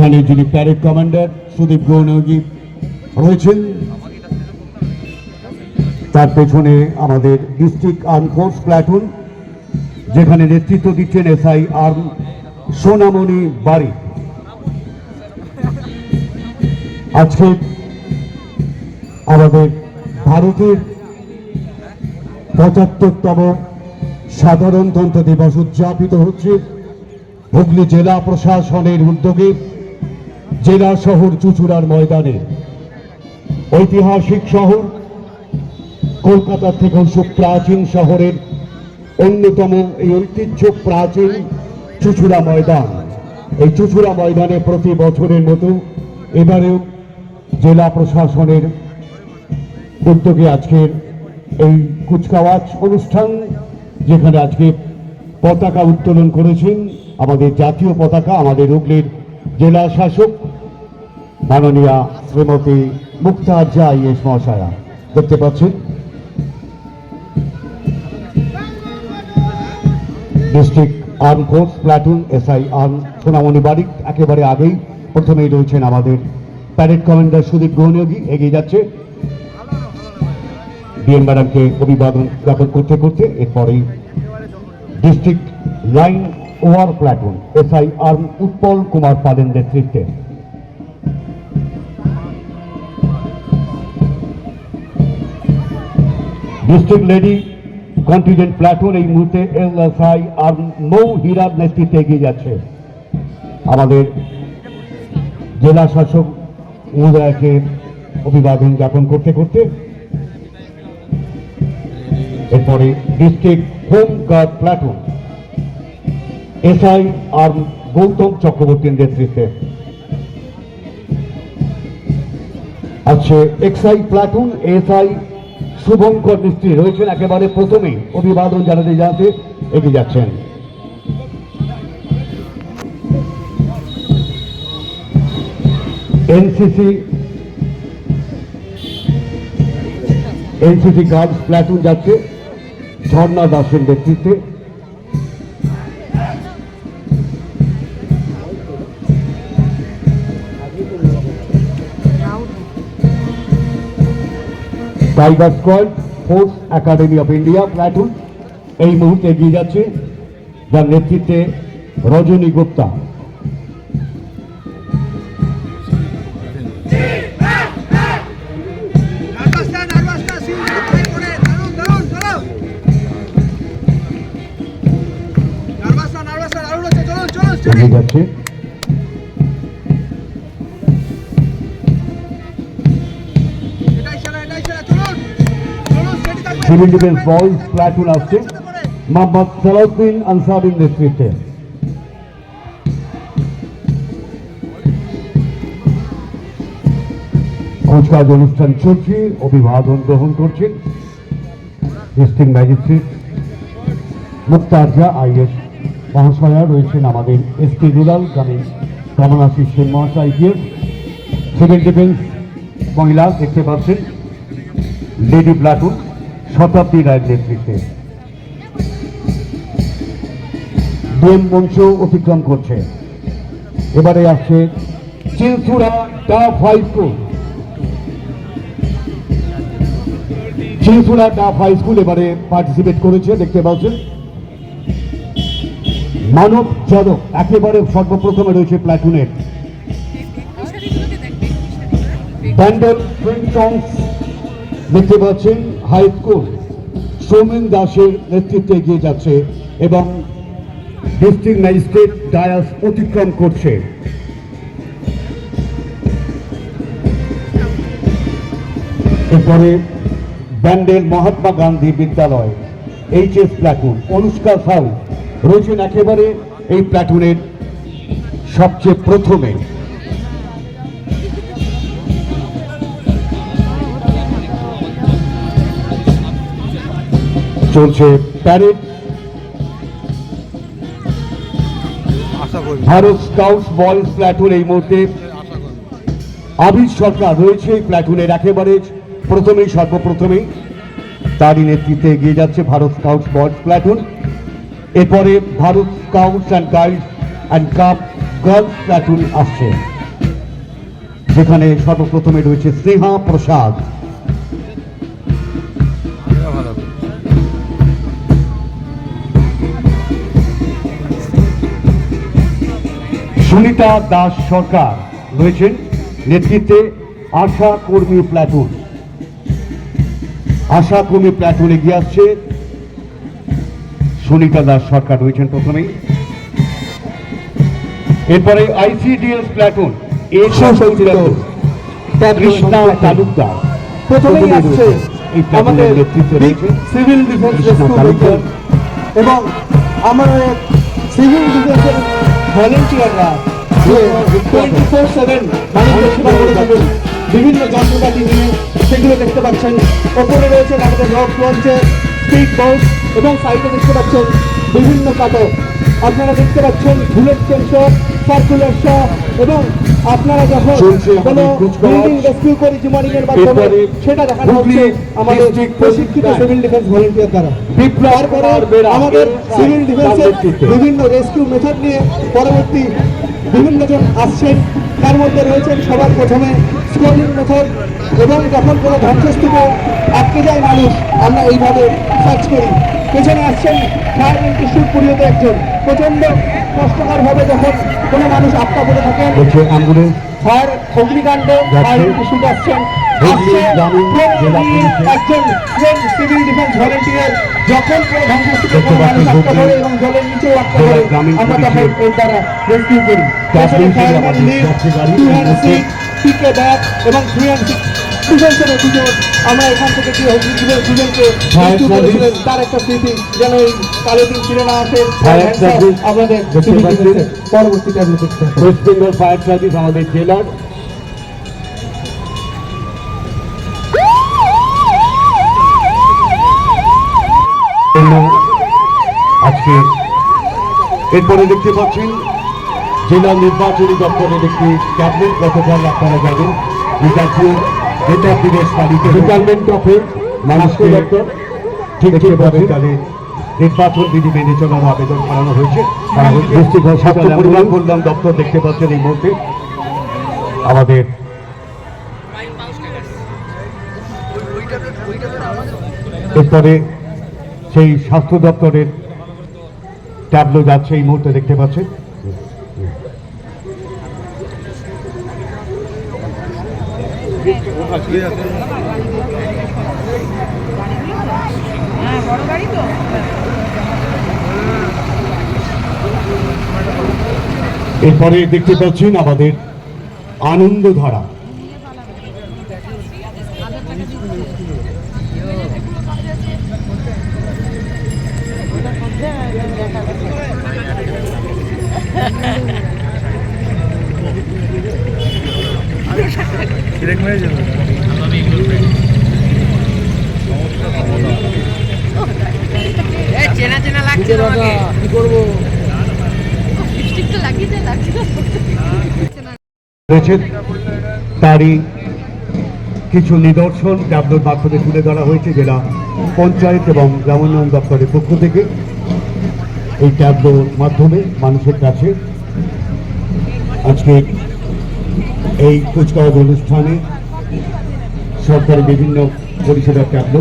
এখানে যিনি parade commander Sudip গৌনগী রয়েছেন। তার পেছনে আমাদের ডিস্ট্রিক্ট আর্ম ফোর্স প্ল্যাটুন, যেখানে নেতৃত্ব দিচ্ছেন এসআই আর্ম সোনামণি বাড়ি। আজকে আমাদের ভারতের পঁচাত্তরতম সাধারণতন্ত্র দিবস উদযাপিত হচ্ছে। হুগলি জেলা প্রশাসনের উদ্যোগে জেলা শহর চুচুড়ার ময়দানে। ঐতিহাসিক শহর কলকাতার থেকেও সুপ্রাচীন শহরের অন্যতম এই ঐতিহ্য প্রাচীন চুচুড়া ময়দান। এই চুচুড়া ময়দানে প্রতি বছরের মতো এবারেও জেলা প্রশাসনের উদ্যোগে আজকের এই কুচকাওয়াজ অনুষ্ঠান, যেখানে আজকে পতাকা উত্তোলন করেছেন আমাদের জাতীয় পতাকা, আমাদের হুগলির জেলা শাসক মাননীয়া শ্রীমতী মুক্তার জা আইএস মহাশয়া। দেখতে পাচ্ছেন? District arm force platoon SI arm Sonamoni বাড়ি, একেবারে আগেই প্রথমেই রয়েছেন আমাদের প্যারেড কমান্ডার সুদীপ গৌনগী এগিয়ে যাচ্ছে। ডিএম ম্যাডামকে অভিবাদন জ্ঞাপন করতে করতে এরপরেই district line war platoon SI arm Utpal Kumar পালের নেতৃত্বে। ডিস্ট্রিক্ট লেডি কন্টিজেন্ট প্ল্যাটুন এই মুহূর্তে এসআই আর্ম নৌ হীরার নেতৃত্বে এগিয়ে যাচ্ছে। আমাদের জেলা শাসক মহোদয়কে অভিবাদন জ্ঞাপন করতে করতে, এরপরে district home guard platoon SI আর গৌতম চক্রবর্তীর নেতৃত্বে। আছে এক্সআই প্ল্যাটুন এসআই শুভঙ্কর মিস্ত্রি রয়েছেন একেবারে প্রথমেই অভিবাদন জানাতে জানাতে এগিয়ে যাচ্ছেন। এনসিসি এনসিসি গার্ডস প্ল্যাটুন যাচ্ছে। ঝর্ণা দাসের নেতৃত্বে। Tiger squad force academy of India platoon এই মুহূর্তে এগিয়ে যাচ্ছে, যার নেতৃত্বে Rajani Gupta. Civil defence boys platoon আসছে মোহাম্মদ সালাউদ্দিন আনসারির নেতৃত্বে কুচকাজ অনুষ্ঠান চলছে, অভিবাদন গ্রহণ করছেন ডিস্ট্রিক্ট ম্যাজিস্ট্রেট মুক্তারজা আইএস মহাশয়া রয়েছেন আমাদের এসপি রুরাল গ্রামীণ কমলাশী সেন মহাশয় আইপিএস সিভিল ডিফেন্স মহিলা দেখতে পাচ্ছেন লেডি প্লাটুন শতাব্দী রায়ের নেতৃত্বে। ডিএম মঞ্চ অতিক্রম করছে। এবারে আসছে চিলচুড়া টাফ হাই স্কুল। চিলচুড়া টাফ হাই স্কুল এবারে পার্টিসিপেট করেছে, দেখতে পাচ্ছেন। মানব যাদব একেবারে সর্বপ্রথমে রয়েছে প্ল্যাটুনের ব্যান্ডেল দেখতে পাচ্ছেন। হাই স্কুল সৌমেন দাসের নেতৃত্বে এগিয়ে যাচ্ছে এবং ডিস্ট্রিক্ট ম্যাজিস্ট্রেট ডায়াস অতিক্রম করছে। এরপরে Bandel Mahatma Gandhi Vidyalaya H S platoon Anushka Sau, রয়েছেন একেবারে এই প্ল্যাটুনের সবচেয়ে প্রথমে। চলছে parade Bharat scouts boys platoon এই মুহূর্তে আবির সরকার রয়েছে প্ল্যাটুনের একেবারে প্রথমেই সর্বপ্রথমেই তারই নেতৃত্বে এগিয়ে যাচ্ছে ভারত স্কাউটস বয়েজ প্ল্যাটুন এরপরে Bharat scouts and guides and cub girls platoon আসছে। যেখানে সর্বপ্রথমে রয়েছে স্নেহা প্রসাদ। সুনিতা দাস সরকার রয়েছেন নেতৃত্বে আশা কর্মী প্ল্যাটুন। আশা কর্মী প্ল্যাটুন এগিয়ে আসছে। সুনিতা দাস সরকার রয়েছেন প্রথমেই। এরপরে আইসিডিএস প্ল্যাটুন কৃষ্ণা তালুকদার প্রথমেই আসছে আমাদের সিভিল ডিফেন্স এবং আমাদের সিভিল ডিফেন্সের ভলেন্টিয়াররা টোয়েন্টি ফোর সেভেন মানুষের সেবা করে থাকেন বিভিন্ন যন্ত্রপাতি নিয়ে সেগুলো দেখতে পাচ্ছেন। ওপরে রয়েছে আমাদের রক স্পিড বোট এবং সাইডে দেখতে পাচ্ছেন বিভিন্ন আপনারা দেখতে পাচ্ছেন বুলেট সেন্সর সার্কুলার শ এবং আপনারা যখন কোনো বিল্ডিং রেস্কিউ করে জিমারিং এর মাধ্যমে সেটা দেখানো হচ্ছে আমাদের প্রশিক্ষিত সিভিল ডিফেন্স ভলেন্টিয়ার দ্বারা। তারপরে আমাদের সিভিল ডিফেন্সের বিভিন্ন রেস্কিউ মেথড নিয়ে পরবর্তী বিভিন্ন জন আসছেন তার মধ্যে রয়েছেন সবার প্রথমে স্কোলিং মেথড এবং যখন কোনো ধ্বংসস্তূপ আটকে যায় মানুষ আমরা এইভাবে সার্চ করি। পেছনে আসছেন ফায়ার ইনস্টিটিউট পুরিয়তে একজন। প্রচণ্ড কষ্টকরভাবে যখন কোনো মানুষ আটকা পড়ে থাকেন ফায়ার অগ্নিকাণ্ড। ফায়ার ইনস্টিটিউট আসছেন। পুলিশের একজন সিভিল ডিফেন্স ভলেন্টিয়ার যখন কোনো ধ্বংসস্তূপে কোনো মানুষ আটকা পড়ে এবং জলের নিচেও আটকা পড়ে আমরা তখন দ্বারা রেস্কিউ করি পেছনে ফায়ারম্যান আমাদের লিফট যাত্রী গাড়ি, টু হ্যান্ড মধ্যে পিকে ব্যাগ এবং থ্রি হ্যান্ড সিট দুজনের দুজন আমরা এখান থেকে হুগলি জেলার দুজনকে করেছিলেন তার একটা স্মৃতি যেন এই কালো দিন ফিরে না আসে আমাদের দেখতে civil পাচ্ছেন। defense এর পরবর্তী ট্যাবলেট দেখতে হবে। ওয়েস্ট বেঙ্গল ফায়ার সার্ভিস আমাদের জেলার জন্য আজকে এরপরে দেখতে পাচ্ছেন জেলা নির্বাচনী দপ্তরের একটি ট্যাবলেট গতকাল আপনারা জানেন নেতা দিবস পালিত ডিপার্টমেন্ট অফ মানুষকে দপ্তর ঠিক তাদের নির্বাচন বিধি মেনে চলার আবেদন করানো হয়েছে। করা হয়েছে স্বাস্থ্য পরিবার কল্যাণ দপ্তর দেখতে পাচ্ছেন এই মুহূর্তে। আমাদের এরপরে সেই স্বাস্থ্য দপ্তরের ট্যাবলো যাচ্ছে এই মুহূর্তে দেখতে পাচ্ছেন। এরপরে দেখতে পাচ্ছেন আমাদের আনন্দধারা। ব্রেক মেরে যাবে চেনা চেনা লাগছে আমাকে কি করব? লিপস্টিক তো লাগিয়ে দেয় লাগছে তারই কিছু নিদর্শন ট্যাবলোর মাধ্যমে তুলে ধরা হয়েছে জেলা পঞ্চায়েত এবং গ্রামোন্নয়ন দপ্তরের পক্ষ থেকে। এই ট্যাবলোর মাধ্যমে মানুষের কাছে আজকে এই কুচকাওয়াজ অনুষ্ঠানে সরকারি বিভিন্ন পরিষেবার ট্যাবলো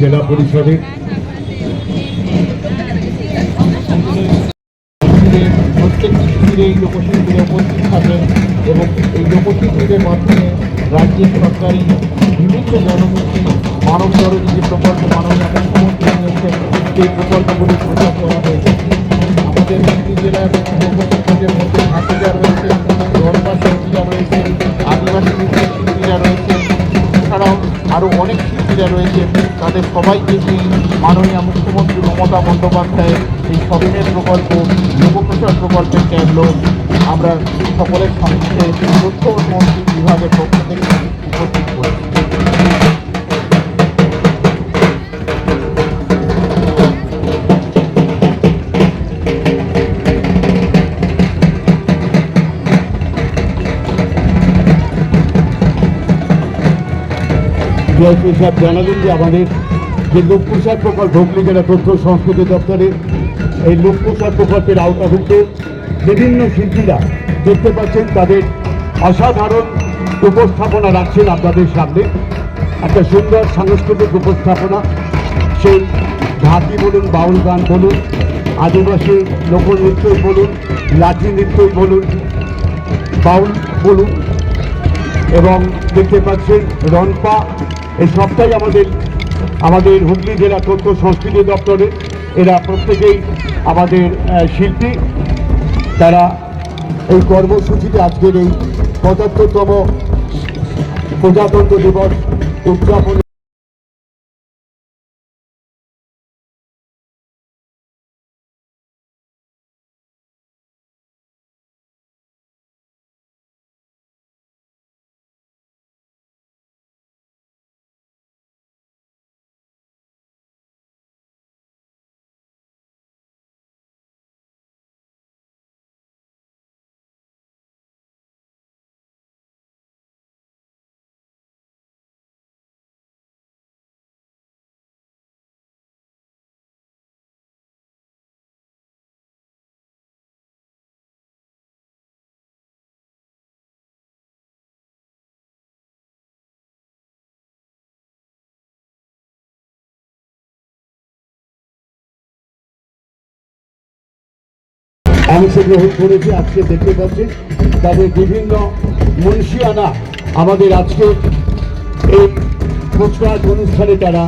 জেলা পরিষদের প্রত্যেকটি শিবিরে এই উপস্থিত এবং এই মাধ্যমে রাজ্যের সরকারি বিভিন্ন মানব যে প্রকল্প সেই প্রকল্পগুলি করা হয়েছে আমাদের রয়েছে রয়েছে এছাড়াও আরও অনেক শিল্পীরা রয়েছে। তাদের সবাইকে সেই মাননীয় মুখ্যমন্ত্রী মমতা বন্দ্যোপাধ্যায়ের এই স্বপ্নের প্রকল্প, লোকপ্রচার প্রকল্পের ট্যাবলো আমরা সকলের সঙ্গে তথ্য বিভাগের পক্ষ থেকে উপস্থিত ডিআইপি সাহেব জানালেন যে আমাদের যে লোক প্রসার প্রকল্প, হুগলি জেলা তথ্য সংস্কৃতি দপ্তরের এই লোক প্রসার প্রকল্পের আওতাভুক্ত বিভিন্ন শিল্পীরা দেখতে পাচ্ছেন, তাদের অসাধারণ উপস্থাপনা রাখছেন আপনাদের সামনে। একটা সুন্দর সাংস্কৃতিক উপস্থাপনা, সেই ঢাকি বলুন, বাউল গান বলুন, আদিবাসী লোকনৃত্যই বলুন, লাঠি নৃত্যই বলুন, বাউল বলুন, এবং দেখতে পাচ্ছেন রনপা এই সবটাই আমাদের আমাদের হুগলি জেলা তথ্য সংস্কৃতি দপ্তরে। এরা প্রত্যেকেই আমাদের শিল্পী। তারা এই কর্মসূচিতে আজকের এই পঁচাত্তরতম প্রজাতন্ত্র দিবস উদযাপন অংশগ্রহণ করেছে, আজকে দেখতে পাচ্ছেন তাদের বিভিন্ন মুন্সিয়ানা আমাদের আজকে এই কুচকাওয়াজ অনুষ্ঠানে তারা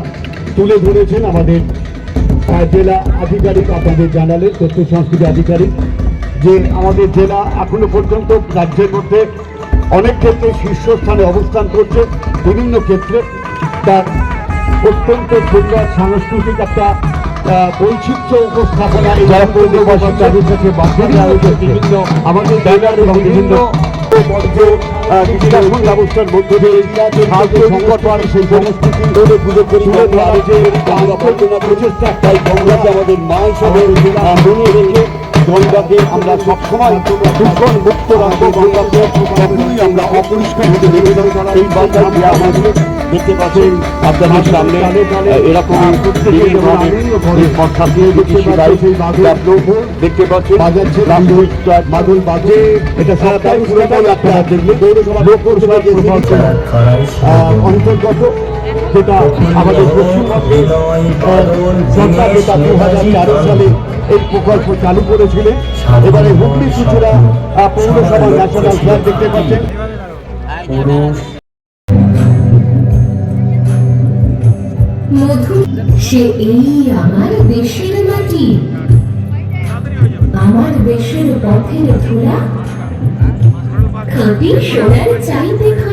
তুলে ধরেছেন আমাদের জেলা আধিকারিক আপনাদের জানালেন, তথ্য সংস্কৃতি আধিকারিক, যে আমাদের জেলা এখনও পর্যন্ত রাজ্যের মধ্যে অনেক ক্ষেত্রে শীর্ষস্থানে অবস্থান করছে, বিভিন্ন ক্ষেত্রে তার অত্যন্ত সুন্দর সাংস্কৃতিক একটা বৈচিত্র্য উপস্থাপনা যারা পূর্ণবাসী তাদের বাধ্য বিভিন্ন আমাদের ব্যানার এবং বিভিন্ন ব্যবস্থার মধ্যে দিয়ে সংকট সেই সংস্কৃতি ধরে পুজো করি ধরা যে প্রচেষ্টা তাই গঙ্গাকে আমাদের মা হিসাবে মনে রেখে গঙ্গাকে আমরা সবসময় দূষণ মুক্ত রাখব গঙ্গাকে কখনোই আমরা অপরিষ্কার হতে দেবে। এই বার্তা দেওয়া হয়েছে দেখতে পাচ্ছেন আপনাদের সামনে এরকম দিয়ে দেখতে পাচ্ছেন মাদুল বাজে এটা সরকার পুরোটাই আপনারা দেখবেন। আহ, অন্তর্গত যেটা আমাদের পশ্চিমবঙ্গে সরকার যেটা দু হাজার তেরো সালে এই প্রকল্প চালু করেছিলেন। এবারে হুগলি চুচুড়া আহ, পৌরসভা ন্যাশনাল ফ্ল্যাগ দেখতে পাচ্ছেন। সে এই আমার দেশের মাটি আমার দেশের পথের ধুলা। খাঁটি সোনার চাইতে খাঁটি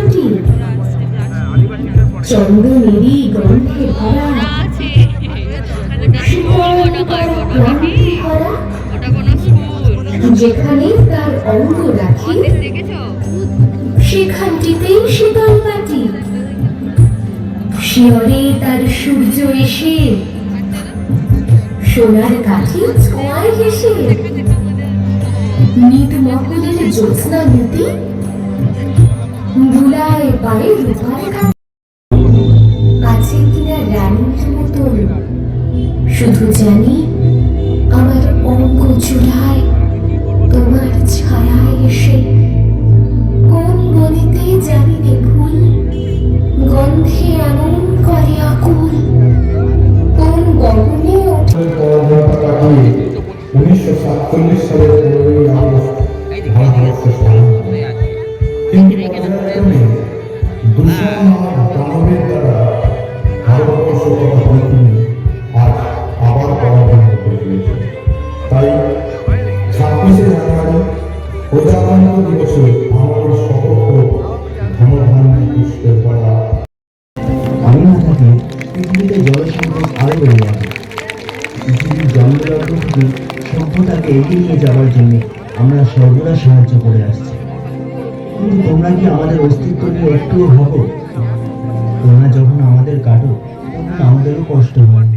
চন্দনেরই গন্ধে ভরা যেখানে তার অঙ্গ রাখি। সেখানটিতেই শীতল মাটি শিয়রে তার সূর্য এসে। সোনার কাঠি ছোঁয়ায় হেসে। নিত জ্যোৎস্না নীতি। পায়ে রূপার সভ্যতাকে এগিয়ে নিয়ে যাওয়ার জন্য আমরা সর্বদা সাহায্য করে আসছি। কিন্তু তোমরা কি আমাদের অস্তিত্ব নিয়ে একটুও ভাবো? তোমরা যখন আমাদের কাটো, তখন আমাদেরও কষ্ট হয়।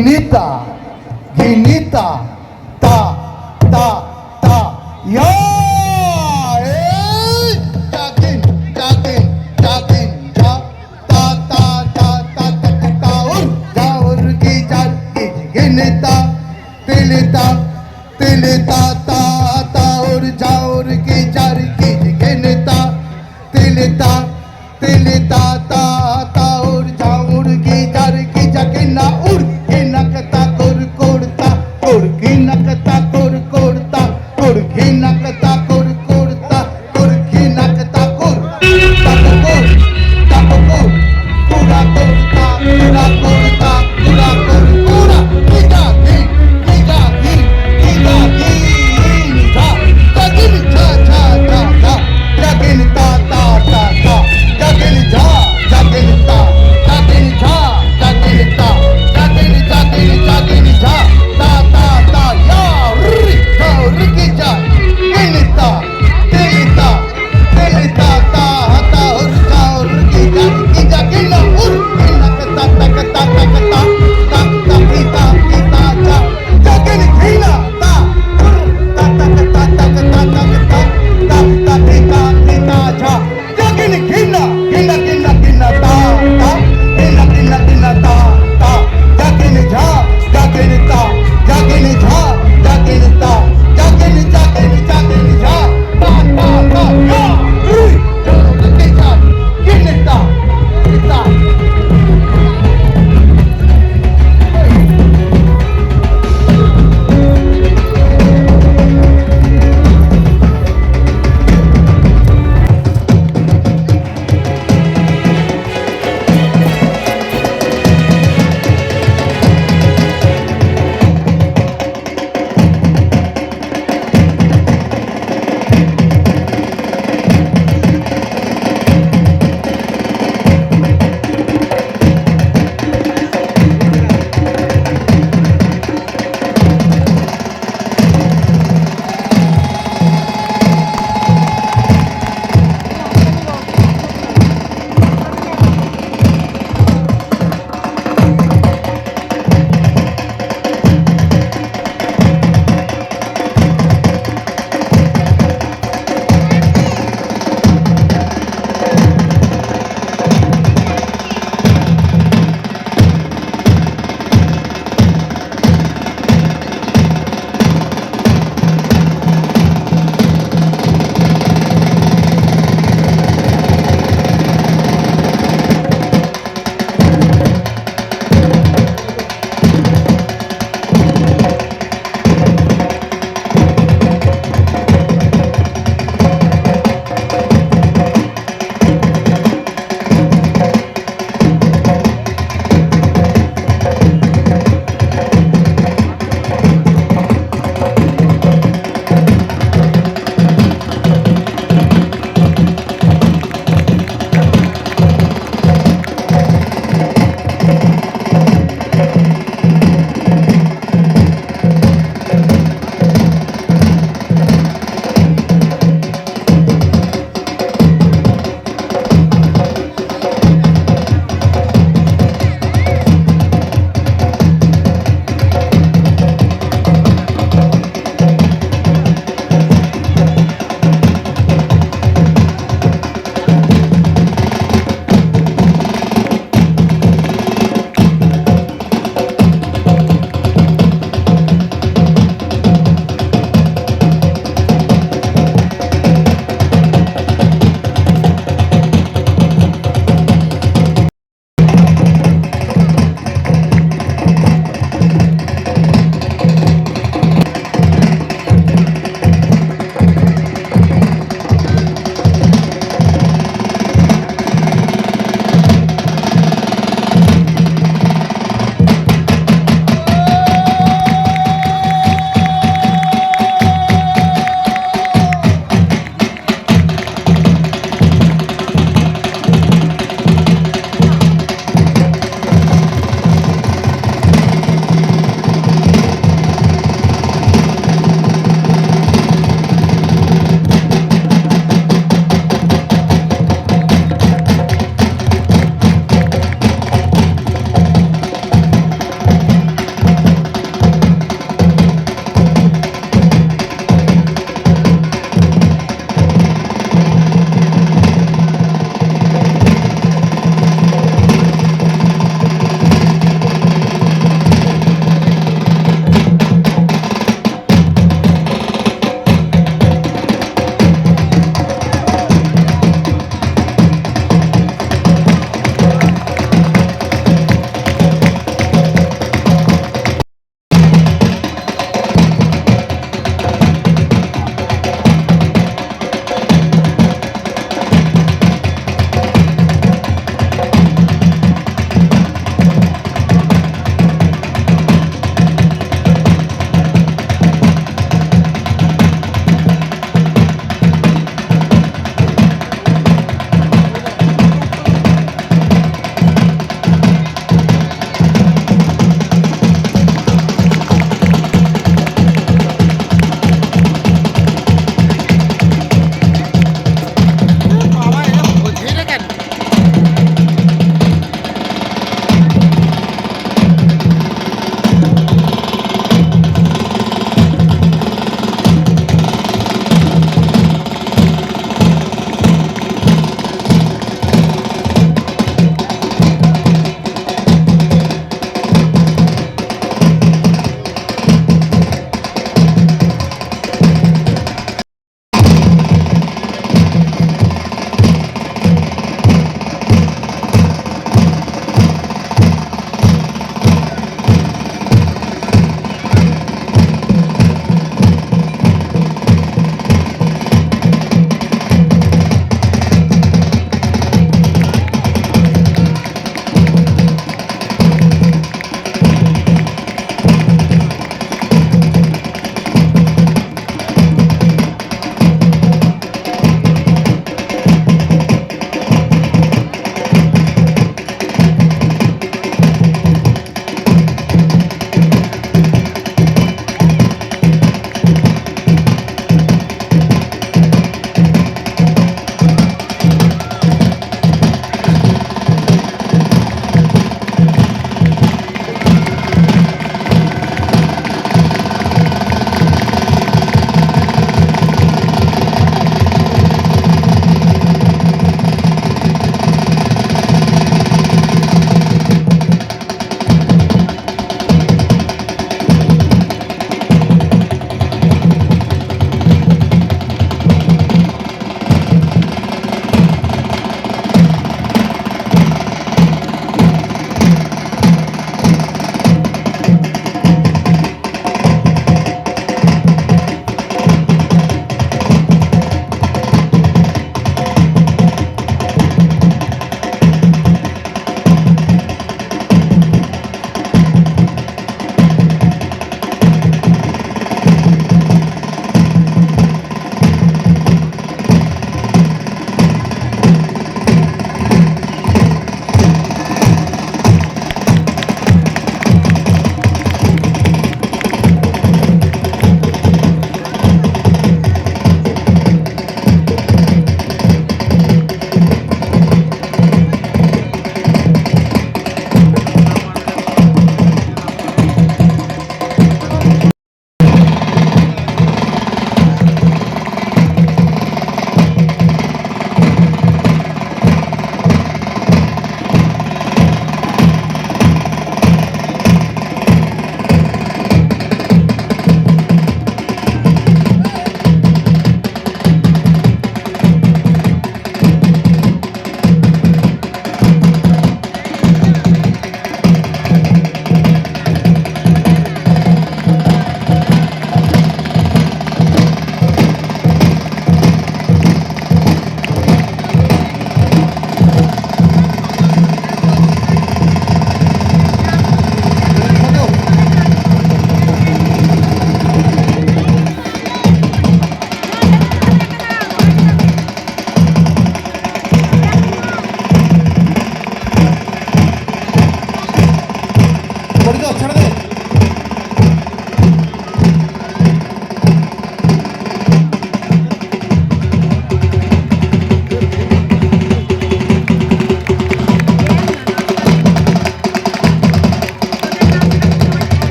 ঘৃণিতা ঘৃণিতা তা তা তা ইয়া Teleta, teleta,